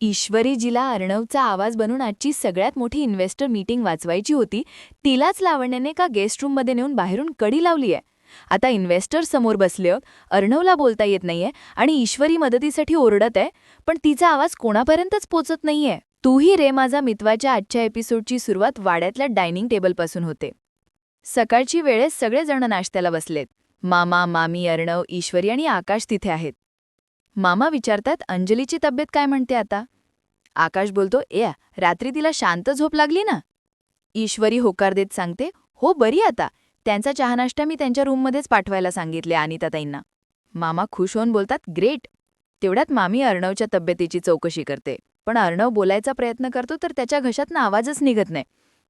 ईश्वरीजीला अर्णवचा आवाज बनून आजची सगळ्यात मोठी इन्व्हेस्टर मीटिंग वाचवायची होती. तिलाच लावण्याने का गेस्ट रूममध्ये नेऊन बाहेरून कडी लावली आहे. आता इन्व्हेस्टर समोर बसले अर्णवला बोलता येत नाहीये आणि ईश्वरी मदतीसाठी ओरडत आहे. पण तिचा आवाज कोणापर्यंतच पोचत नाहीये. तूही रे माझा मितवाच्या आजच्या एपिसोडची सुरुवात वाड्यातल्या डायनिंग टेबलपासून होते. सकाळची वेळेस सगळेजण नाश्त्याला बसलेत. मामा मामी अर्णव ईश्वरी आणि आकाश तिथे आहेत. मामा विचारतात अंजलीची तब्येत काय म्हणते आता? आकाश बोलतो ए रात्री तिला शांत झोप लागली ना. ईश्वरी होकार देत सांगते हो बरी आता. त्यांचा चहानाष्टा मी त्यांच्या रूममध्येच पाठवायला सांगितले अनिताताईंना. मामा खुश होऊन बोलतात ग्रेट. तेवढ्यात मामी अर्णवच्या तब्येतीची चौकशी करते. पण अर्णव बोलायचा प्रयत्न करतो तर त्याच्या घशातनं आवाजच निघत नाही.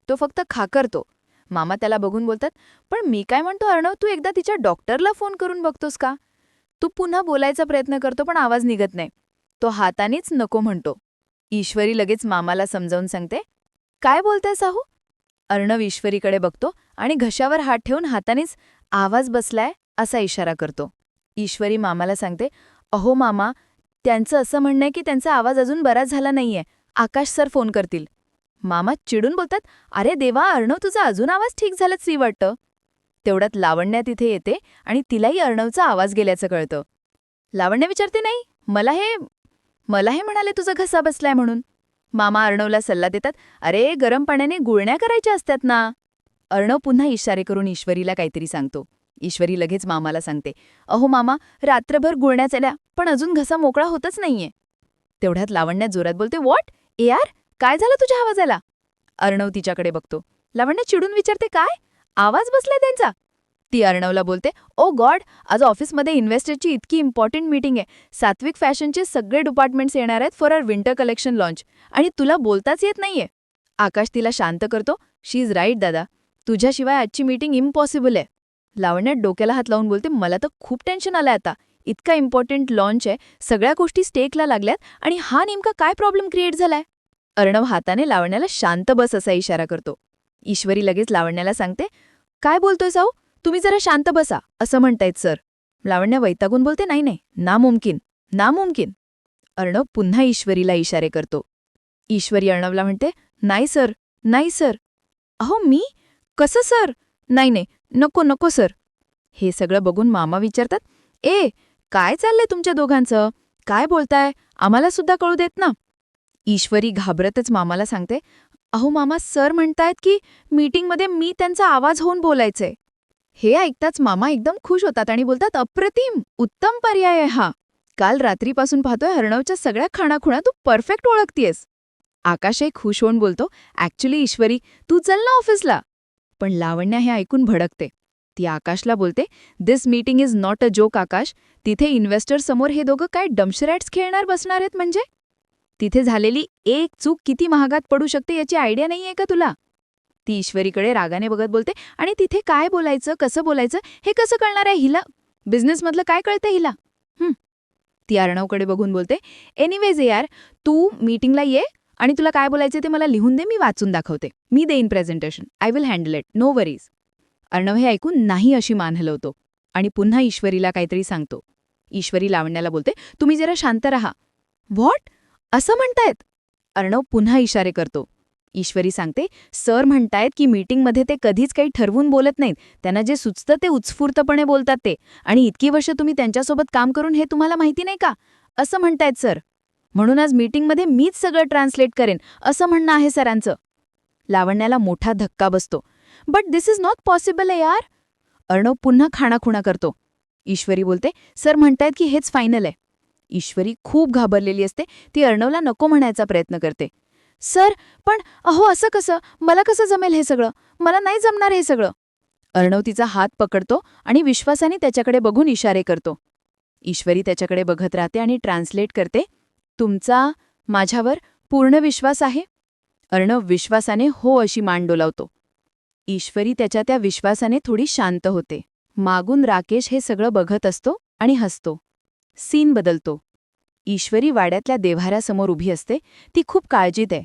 तो फक्त खाकरतो. मामा त्याला बघून बोलतात पण मी काय म्हणतो अर्णव तू एकदा तिच्या डॉक्टरला फोन करून बघतोस का? तू पुन्हा बोलायचा प्रयत्न करतो पण आवाज निघत नाही. तो हातानेच नको म्हणतो. ईश्वरी लगेच मामाला समजावून सांगते काय बोलताय साहू? अर्णव ईश्वरीकडे बघतो आणि घशावर हात ठेवून हातानेच आवाज बसलाय असा इशारा करतो. ईश्वरी मामाला सांगते अहो मामा त्यांचं असं म्हणणं आहे की त्यांचा आवाज अजून बराच झाला नाहीये. आकाश सर फोन करतील. मामा चिडून बोलतात? अरे देवा अर्णव तुझा अजून आवाज ठीक झालाच सी वाटतं. तेवढ्यात लावण्या तिथे येते आणि तिलाही अर्णवचा आवाज गेल्याचं कळतं. लावण्य विचारते नाही मला हे मला हे म्हणाले तुझा घसा बसलाय म्हणून. मामा अर्णवला सल्ला देतात अरे गरम पाण्याने गुळण्या करायच्या असतात ना. अर्णव पुन्हा इशारे करून ईश्वरीला काहीतरी सांगतो. ईश्वरी लगेच मामाला सांगते अहो मामा रात्रभर गुळण्या चल्या पण अजून घसा मोकळा होतच नाहीये. तेवढ्यात लावण्या जोरात बोलते वॉट? ए यार काय झालं तुझ्या आवाजाला? अर्णव तिच्याकडे बघतो. लावण्या चिडून विचारते काय? आवाज बसलाय त्यांचा. ती अर्णवला बोलते ओ गॉड आज ऑफिसमध्ये इन्व्हेस्टरची इतकी इम्पॉर्टंट मीटिंग आहे. सात्विक फॅशनचे सगळे डिपार्टमेंट्स येणार आहेत for our winter collection launch आणि तुला बोलताच येत नाहीये. आकाश तिला शांत करतो शी इज राईट दादा. तुझ्याशिवाय आजची मीटिंग इम्पॉसिबल आहे. लावण्यात डोक्याला हात लावून बोलते मला तर खूप टेन्शन आलंय आता. इतका इम्पॉर्टंट लॉन्च आहे. सगळ्या गोष्टी स्टेकला लागल्यात आणि हा नेमका काय प्रॉब्लेम क्रिएट झालाय? अर्णव हाताने लावण्याला शांत बस असा इशारा करतो. ईश्वरी लगेच लावण्याला सांगते काय बोलतोय साऊ? तुम्ही जरा शांत बसा असं म्हणतायत सर. लावण्या वैतागून बोलते नाही नाही नामुमकिन नामुमकिन. अर्णव पुन्हा ईश्वरीला इशारे करतो. ईश्वरी अर्णवला म्हणते नाही सर नाही सर. अहो मी? कसं सर? नाही नाही नको नको सर. हे सगळं बघून मामा विचारतात ए काय चाललंय तुमच्या दोघांचं? काय बोलताय? आम्हाला सुद्धा कळू देत ना. ईश्वरी घाबरतच मामाला सांगते अहो मामा सर म्हणतायत की मीटिंगमध्ये मी त्यांचा आवाज होऊन बोलायचंय हे ऐकताच मामा एकदम खुश होतात आणि बोलतात अप्रतिम उत्तम पर्याय आहे हा. काल रात्रीपासून पाहतोय हरणवच्या सगळ्या खाणाखुणा तू परफेक्ट ओळखतीयस. आकाशही खुश होऊन बोलतो ॲक्च्युली ईश्वरी तू चल ना ऑफिसला. पण लावण्या हे ऐकून भडकते. ती आकाशला बोलते this meeting is not a joke Akash. तिथे इन्व्हेस्टर समोर हे दोघं काय डमशरॅट्स खेळणार बसणार आहेत म्हणजे? तिथे झालेली एक चूक किती महागात पडू शकते याची आयडिया नाहीये का तुला? ती ईश्वरीकडे रागाने बघत बोलते आणि तिथे काय बोलायचं कसं बोलायचं हे कसं कळणार आहे हिला? बिझनेसमधलं काय कळतं हिला? हं. ती अर्णवकडे बघून बोलते एनिवेज यार तू मीटिंगला ये आणि तुला काय बोलायचं ते मला लिहून दे मी वाचून दाखवते. मी देईन presentation I will handle it no worries Arnav हे ऐकून नाही अशी मान हलवतो आणि पुन्हा ईश्वरीला काहीतरी सांगतो. ईश्वरी लावण्याला बोलते तुम्ही जरा शांत रहा. व्हॉट असं म्हणतायत. अर्णव पुन्हा इशारे करतो. ईश्वरी सांगते सर म्हणतायत की मीटिंगमध्ये ते कधीच काही ठरवून बोलत नाहीत. त्यांना जे सुचतं ते उत्स्फूर्तपणे बोलतात ते. आणि इतकी वर्ष तुम्ही त्यांच्यासोबत काम करून हे तुम्हाला माहिती नाही का? असं म्हणतायत सर. म्हणून आज मीटिंगमध्ये मीच सगळं ट्रान्सलेट करेन. असं म्हणणं आहे सरांचं. लावण्याला मोठा धक्का बसतो. But this is not possible आहे यार अर्णव पुन्हा खाणाखुणा करतो. ईश्वरी बोलते सर म्हणतायत की हेच फायनल आहे. ईश्वरी खूप घाबरलेली असते. ती अर्णवला नको म्हणायचा प्रयत्न करते. सर पण अहो असं कसं? मला कसं जमेल हे सगळं? मला नाही जमणार हे सगळं. अर्णव तिचा हात पकडतो आणि विश्वासाने त्याच्याकडे बघून इशारे करतो. ईश्वरी त्याच्याकडे बघत राहते आणि ट्रान्सलेट करते तुमचा माझ्यावर पूर्ण विश्वास आहे? अर्णव विश्वासाने हो अशी मान डोलावतो. ईश्वरी त्याच्या त्या विश्वासाने थोडी शांत होते. मागून राकेश हे सगळं बघत असतो आणि हसतो. सीन बदलतो. ईश्वरी वाड्यातल्या देव्हाऱ्यासमोर उभी असते ती खूप काळजीत आहे.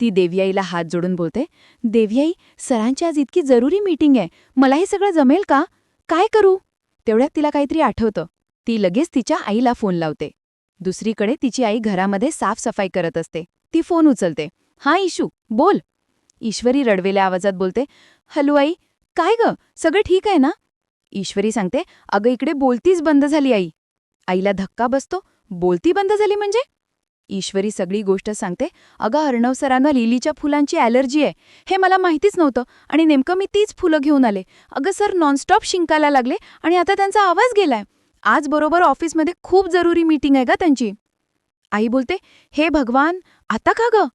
ती देवयाईला हात जोडून बोलते देवयाई सरांची आज इतकी जरुरी मीटिंग आहे मला हे सगळं जमेल का? काय करू? तेवढ्यात तिला काहीतरी आठवतं. ती लगेच तिच्या आईला फोन लावते. दुसरीकडे तिची आई घरामध्ये साफसफाई करत असते. ती फोन उचलते. हा इशू बोल. ईश्वरी रडवेल्या आवाजात बोलते हॅलो आई काय ग? सगळं ठीक आहे ना? ईश्वरी सांगते अगं इकडे बोलतीच बंद झाली आई. आईला धक्का बसतो बोलती बंद झाली म्हणजे? ईश्वरी सगळी गोष्ट सांगते. अगं अर्णव सरांना लिलीच्या फुलांची ॲलर्जी आहे. हे मला माहितीच नव्हतं आणि नेमकं मी तीच फुलं घेऊन आले. अगं सर नॉनस्टॉप शिंकायला लागले आणि आता त्यांचा आवाज गेलाय. आज बरोबर ऑफिसमध्ये खूप जरुरी मीटिंग आहे का त्यांची. आई बोलते हे भगवान आता का ग?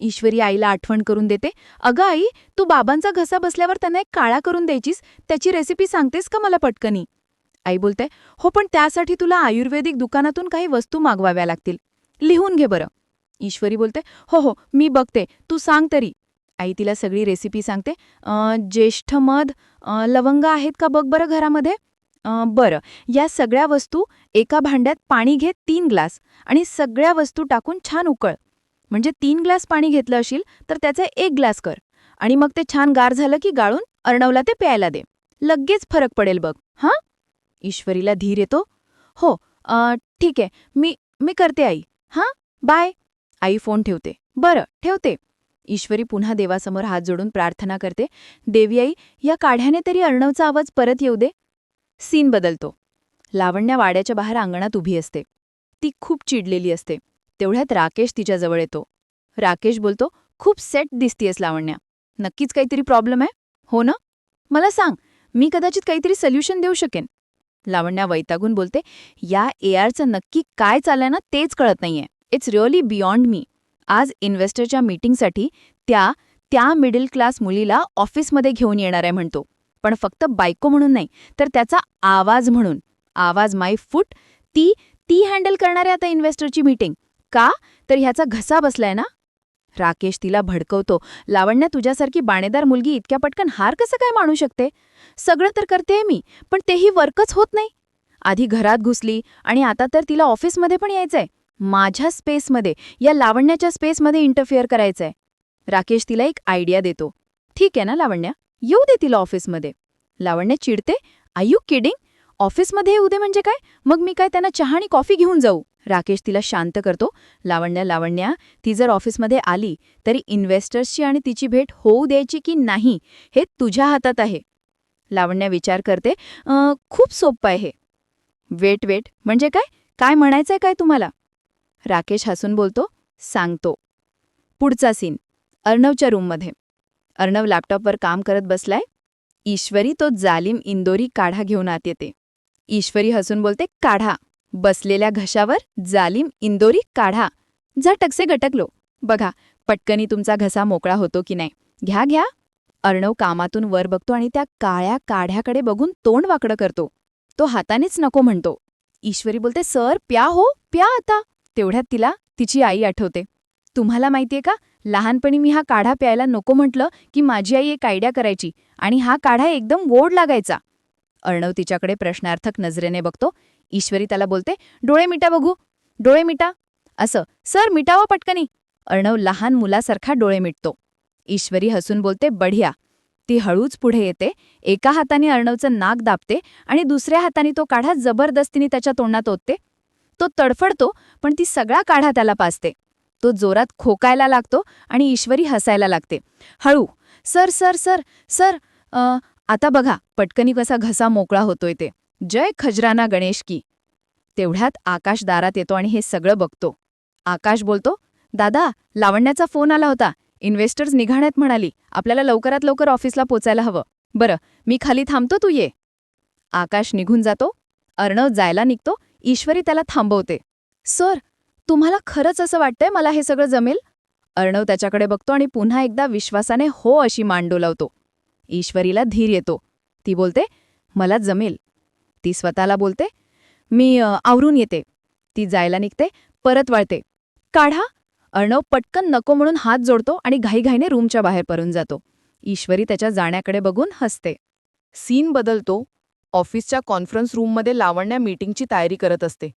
ईश्वरी आईला आठवण करून देते अगं आई तू बाबांचा घसा बसल्यावर त्यांना एक काळा करून द्यायचीस. त्याची रेसिपी सांगतेस का मला पटकनी? आई बोलते हो पण त्यासाठी तुला आयुर्वेदिक दुकानातून काही वस्तू मागवाव्या लागतील. लिहून घे बरं. ईश्वरी बोलते हो हो मी बघते. तू सांग तरी. आई तिला सगळी रेसिपी सांगते. ज्येष्ठ मध लवंग आहेत का बघ बरं घरामध्ये? बरं. या सगळ्या वस्तू एका भांड्यात पाणी घे तीन ग्लास आणि सगळ्या वस्तू टाकून छान उकळ. म्हणजे तीन ग्लास पाणी घेतलं असेल तर त्याचा एक ग्लास कर आणि मग ते छान गार झालं की गाळून अर्णवला ते प्यायला दे. लगेच फरक पडेल बघ. हां? ईश्वरीला धीर येतो? हो ठीक आहे. मी मी करते आई. हां? बाय. आई फोन ठेवते. बरं ठेवते. ईश्वरी पुन्हा देवासमोर हात जोडून प्रार्थना करते. देवी आई या काढ्याने तरी अर्णवचा आवाज परत येऊ दे. सीन बदलतो. लावण्या वाड्याच्या बाहेर अंगणात उभी असते. ती खूप चिडलेली असते. तेवढ्यात राकेश तिच्याजवळ येतो. राकेश बोलतो खूप सेट दिसतीयस लावण्या. नक्कीच काहीतरी प्रॉब्लेम आहे. हो ना? मला सांग मी कदाचित काहीतरी सोल्युशन देऊ शकेन. लावण्या वैतागून बोलते या ए आरचं नक्की काय चाललंय ना तेच कळत नाहीये. इट्स रिअली बियॉन्ड मी आज इन्व्हेस्टरच्या मीटिंगसाठी त्या त्या मिडल क्लास मुलीला ऑफिसमध्ये घेऊन येणार आहे म्हणतो. पण फक्त बायको म्हणून नाही तर त्याचा आवाज म्हणून. आवाज माय फूट. ती ती हँडल करणार आहे आता इन्व्हेस्टरची मीटिंग का? तर ह्याचा घसा बसलाय ना? राकेश तिला भडकवतो. लावण्या तुझ्यासारखी बाणेदार मुलगी इतक्या पटकन हार कसं काय मानू शकते? सगळं तर करतेय मी पण तेही वर्कच होत नाही. आधी घरात घुसली आणि आता तर तिला ऑफिसमध्ये पण यायचंय. माझ्या स्पेसमध्ये या लावण्याच्या स्पेसमध्ये इंटरफिअर करायचंय. राकेश तिला एक आयडिया देतो. ठीक आहे ना लावण्या? येऊ दे तिला ऑफिसमध्ये. लावण्य चिडते. आय यू किडिंग ऑफिसमध्ये येऊ दे म्हणजे काय? मग मी काय त्यांना चहा आणि कॉफी घेऊन जाऊ? राकेश तिला शांत करतो. लावण्या लावण्या ती जर ऑफिसमध्ये आली तरी इन्व्हेस्टर्सची आणि तिची भेट होऊ द्यायची की नाही हे तुझ्या हातात आहे. लावण्या विचार करते खूप सोपं आहे. वेट वेट म्हणजे काय? काय म्हणायचंय काय तुम्हाला? राकेश हसून बोलतो सांगतो. पुढचा सीन अर्णवच्या रूममध्ये. अर्णव लॅपटॉपवर काम करत बसलाय. ईश्वरी तो जालिम इंदोरी काढा घेऊन आत येते. ईश्वरी हसून बोलते काढा. बसलेल्या घशावर जालिम इंदोरी काढा. झटकसे गटकलो. बघा पटकनी तुमचा घसा मोकळा होतो की नाही. घ्या घ्या. अर्णव कामातून वर बघतो आणि त्या काळ्या काढ्याकडे बघून तोंड वाकडं करतो. तो हातानेच नको म्हणतो. ईश्वरी बोलते सर प्या हो प्या आता. तेवढ्यात तिला तिची आई आठवते. तुम्हाला माहितीये का लहानपणी मी हा काढा प्यायला नको म्हटलं की माझी आई एक आयडिया करायची आणि हा काढा एकदम गोड लागायचा. अर्णव तिच्याकडे प्रश्नार्थक नजरेने बघतो ईश्वरी त्याला बोलते डोळे मिटा बघू डोळे मिटा. असं सर मिटावं पटकनी. अर्णव लहान मुलासारखा डोळे मिटतो. ईश्वरी हसून बोलते बढिया. ती हळूच पुढे येते एका हाताने अर्णवचं नाक दाबते आणि दुसऱ्या हाताने तो काढा जबरदस्तीने त्याच्या तोंडात ओतते. तो तडफडतो पण ती सगळा काढा त्याला पाजते. तो जोरात खोकायला लागतो आणि ईश्वरी हसायला लागते. हळू. सर सर सर सर आ, आता बघा पटकनी कसा घसा मोकळा होतोय ते. जय खजराना गणेश की. तेवढ्यात आकाश दारात येतो आणि हे सगळं बघतो. आकाश बोलतो दादा लावण्याचा फोन आला होता. इन्व्हेस्टर्स निघाण्यात म्हणाली आपल्याला लवकरात लवकर ऑफिसला पोचायला हवं. बरं मी खाली थांबतो तू ये. आकाश निघून जातो. अर्णव जायला निघतो. ईश्वरी त्याला थांबवते. सर तुम्हाला खरंच असं वाटतंय मला हे सगळं जमेल? अर्णव त्याच्याकडे बघतो आणि पुन्हा एकदा विश्वासाने हो अशी मान डोलावतो. ईश्वरीला धीर येतो. ती बोलते मला जमेल. ती स्वतःला बोलते. मी आवरून येते. ती जायला निघते. परत वळते. काढा. अर्णव पटकन नको म्हणून हात जोडतो आणि घाईघाईने रूमच्या बाहेर परून जातो. ईश्वरी त्याच्या जाण्याकडे बघून हसते. सीन बदलतो. ऑफिसच्या कॉन्फरन्स रूममध्ये लावण्या मीटिंगची तयारी करत असते.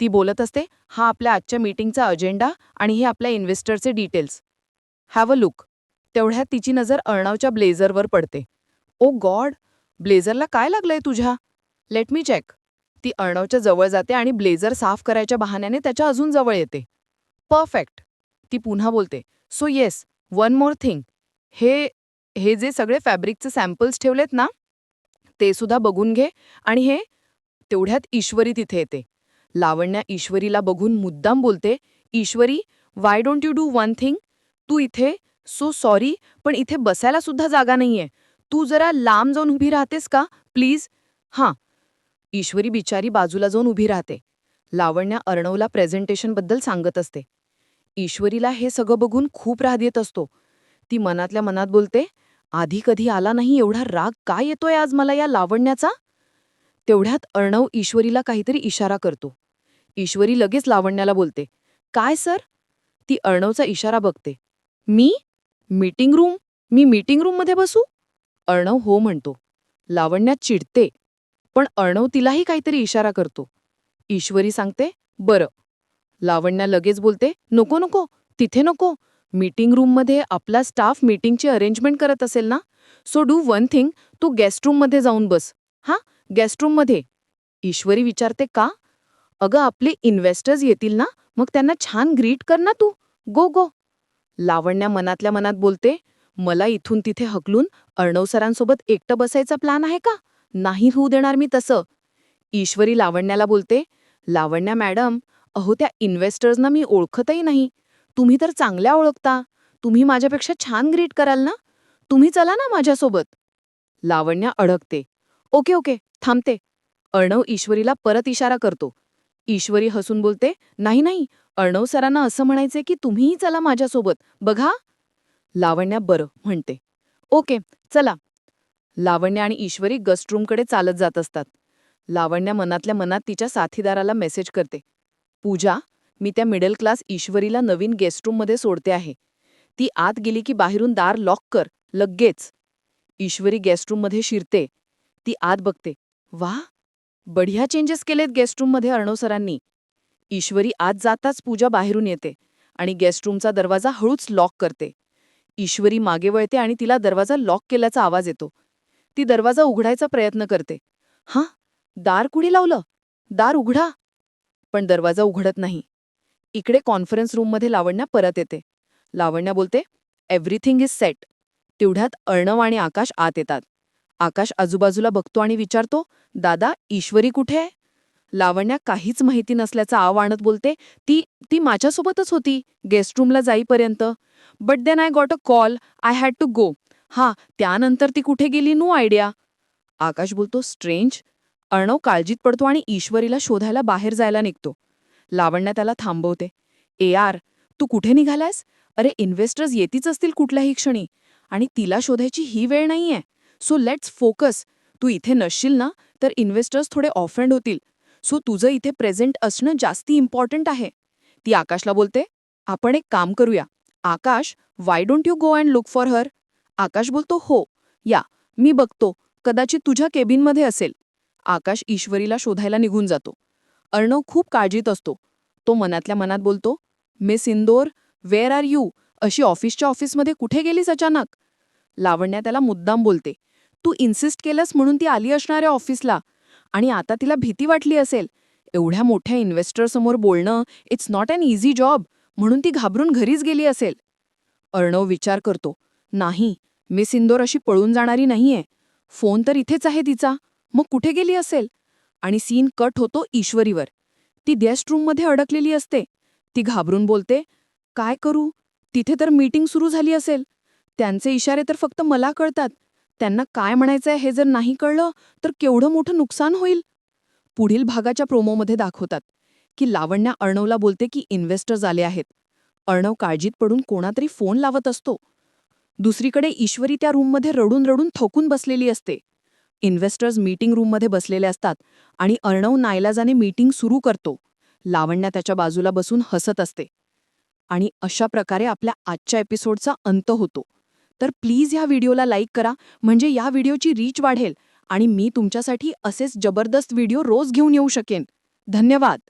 ती बोलत असते हा आपल्या आजच्या मीटिंगचा अजेंडा आणि हे आपल्या इन्व्हेस्टरचे डिटेल्स. Have a look. तेवढ्यात तिची नजर अर्णवच्या ब्लेझरवर पडते. ओ गॉड! ब्लेझरला काय लागलंय तुझ्या? लेट मी चेक ती अर्णवच्या जवळ जाते आणि ब्लेझर साफ करायच्या बहाण्याने त्याच्या अजून जवळ येते. परफेक्ट ती पुन्हा बोलते. So yes one more thing हे हे जे सगळे फॅब्रिकचे सॅम्पल्स ठेवलेत ना ते सुद्धा बघून घे आणि हे तेवढ्यात ईश्वरी तिथे येते. लावण्या ईश्वरीला बघून मुद्दाम बोलते Ishwari why don't you do one thing तू इथे सो सॉरी पण इथे बसायला सुद्धा जागा नाहीये. तू जरा लांब जाऊन उभी राहतेस का? प्लीज हां ईश्वरी बिचारी बाजूला जाऊन उभी राहते. लावण्या अर्णवला प्रेझेंटेशनबद्दल सांगत असते. ईश्वरीला हे सगळं बघून खूप राग येत असतो. ती मनातल्या मनात बोलते आधी कधी आला नाही एवढा राग? का येतोय आज मला या लावण्याचा? तेवढ्यात अर्णव ईश्वरीला काहीतरी इशारा करतो. ईश्वरी लगेच लावण्याला बोलते काय सर? ती अर्णवचा इशारा बघते मी? Meeting room? मी मीटिंग रूममध्ये बसू? अर्णव हो म्हणतो लावण्यात चिडते. पण अर्णव तिलाही काहीतरी इशारा करतो. ईश्वरी सांगते बरं. लावण्या लगेच बोलते नको नको तिथे नको. मीटिंग रूममध्ये आपला स्टाफ मीटिंगची अरेंजमेंट करत असेल ना? सो डू वन थिंग तू गेस्ट रूममध्ये जाऊन बस. हां गेस्ट रूममध्ये. ईश्वरी विचारते का? अगं आपले इन्व्हेस्टर्स येतील ना? मग त्यांना छान ग्रीट कर ना तू. गो गो. लावण्या मनातल्या मनात बोलते मला इथून तिथे हकलून अर्णव सरांसोबत एकटं बसायचा प्लॅन आहे का? नाही होऊ देणार मी तसं. ईश्वरी लावण्याला बोलते लावण्या मॅडम अहो त्या इन्व्हेस्टर्सना मी ओळखतही नाही. तुम्ही तर चांगल्या ओळखता. तुम्ही माझ्यापेक्षा छान ग्रीट कराल ना? तुम्ही चला ना माझ्यासोबत. लावण्या अडकते. ओके ओके थांबते. अर्णव ईश्वरीला परत इशारा करतो. ईश्वरी हसून बोलते नाही नाही अर्णव सरांना असं म्हणायचे की तुम्हीही चला माझ्यासोबत. बघा. लावण्या बरं म्हणते. ओके चला. लावण्य आणि ईश्वरी गस्टरूमकडे चालत जात असतात. लावण्या मनातल्या मनात तिच्या साथीदाराला मेसेज करते. पूजा मी त्या मिडल क्लास ईश्वरीला नवीन गेस्टरूममध्ये सोडते आहे. ती आत गेली की बाहेरून दार लॉक कर लगेच. ईश्वरी गेस्टरूममध्ये शिरते. ती आत बघते. वा! बढिया चेंजेस केलेत गेस्टरूममध्ये अर्णव सरांनी. ईश्वरी आत जाताच पूजा बाहेरून येते आणि गेस्टरूमचा दरवाजा हळूच लॉक करते. ईश्वरी मागे वळते आणि तिला दरवाजा लॉक केल्याचा आवाज येतो. ती दरवाजा उघडायचा प्रयत्न करते. हां दार कुणी लावलं? दार उघडा. पण दरवाजा उघडत नाही. इकडे कॉन्फरन्स रूममध्ये लावण्या परत येते. लावण्या बोलते एव्हरीथिंग इज सेट तेवढ्यात अर्णव आणि आकाश आत येतात. आकाश आजूबाजूला बघतो आणि विचारतो दादा ईश्वरी कुठे आहे? लावण्या काहीच माहिती नसल्याचा आव आणत बोलते ती ती माझ्यासोबतच होती गेस्टरूमला जाईपर्यंत. But then I got a call I had to go हा त्यानंतर ती कुठे गेली? No idea. आकाश बोलतो स्ट्रेंज अर्णव काळजीत पडतो आणि ईश्वरीला शोधायला बाहेर जायला निघतो. लावण्या त्याला थांबवते. ए आर तू कुठे निघालायस? अरे इन्व्हेस्टर्स येतीच असतील कुठल्याही क्षणी आणि तिला शोधायची ही वेळ नाहीये. So let's focus. तू इथे नसशील ना तर इन्व्हेस्टर्स थोडे ऑफेंड होतील. सो तुझं इथे प्रेझेंट असणं जास्ती इम्पॉर्टंट आहे. ती आकाशला बोलते आपण एक काम करूया. Akash why don't you go and look for her Akash बोलतो हो या मी बघतो कदाचित तुझ्या केबिनमध्ये असेल. आकाश ईश्वरीला शोधायला निघून जातो. अर्णव खूप काळजीत असतो. तो मनातल्या मनात बोलतो miss Indore where are you अशी ऑफिसच्या ऑफिसमध्ये कुठे गेलीस अचानक? लावण्या त्याला मुद्दाम बोलते तू इन्सिस्ट केलंस म्हणून ती आली असणाऱ्या ऑफिसला आणि आता तिला भीती वाटली असेल. एवढ्या मोठ्या इन्व्हेस्टरसमोर बोलणं it's not an easy job म्हणून ती घाबरून घरीच गेली असेल. अर्णव विचार करतो नाही मिस इंदोर अशी पळून जाणारी नाहीये. फोन तर इथेच आहे तिचा. मग कुठे गेली असेल? आणि सीन कट होतो ईश्वरीवर. ती गेस्ट रूममध्ये अडकलेली असते. ती घाबरून बोलते काय करू? तिथे तर मीटिंग सुरू झाली असेल. त्यांचे इशारे तर फक्त मला कळतात. त्यांना काय म्हणायचंय हे जर नाही कळलं तर केवढं मोठं नुकसान होईल? पुढील भागाच्या प्रोमोमध्ये दाखवतात की लावण्या अर्णवला बोलते की इन्व्हेस्टर्स आले आहेत. अर्णव काळजीत पडून कोणातरी फोन लावत असतो. दुसरीकडे ईश्वरी त्या रूममध्ये रडून रडून थकून बसलेली असते. इन्व्हेस्टर्स मीटिंग रूममध्ये बसलेले असतात आणि अर्णव नायलाजाने मीटिंग सुरू करतो. लावण्या त्याच्या बाजूला बसून हसत असते. आणि अशा प्रकारे आपल्या आजच्या एपिसोडचा अंत होतो. तर प्लीज ह्या व्हिडिओला लाईक करा म्हणजे या व्हिडिओची रीच वाढेल आणि मी तुमच्यासाठी असेच जबरदस्त व्हिडिओ रोज घेऊन येऊ शकेन. धन्यवाद!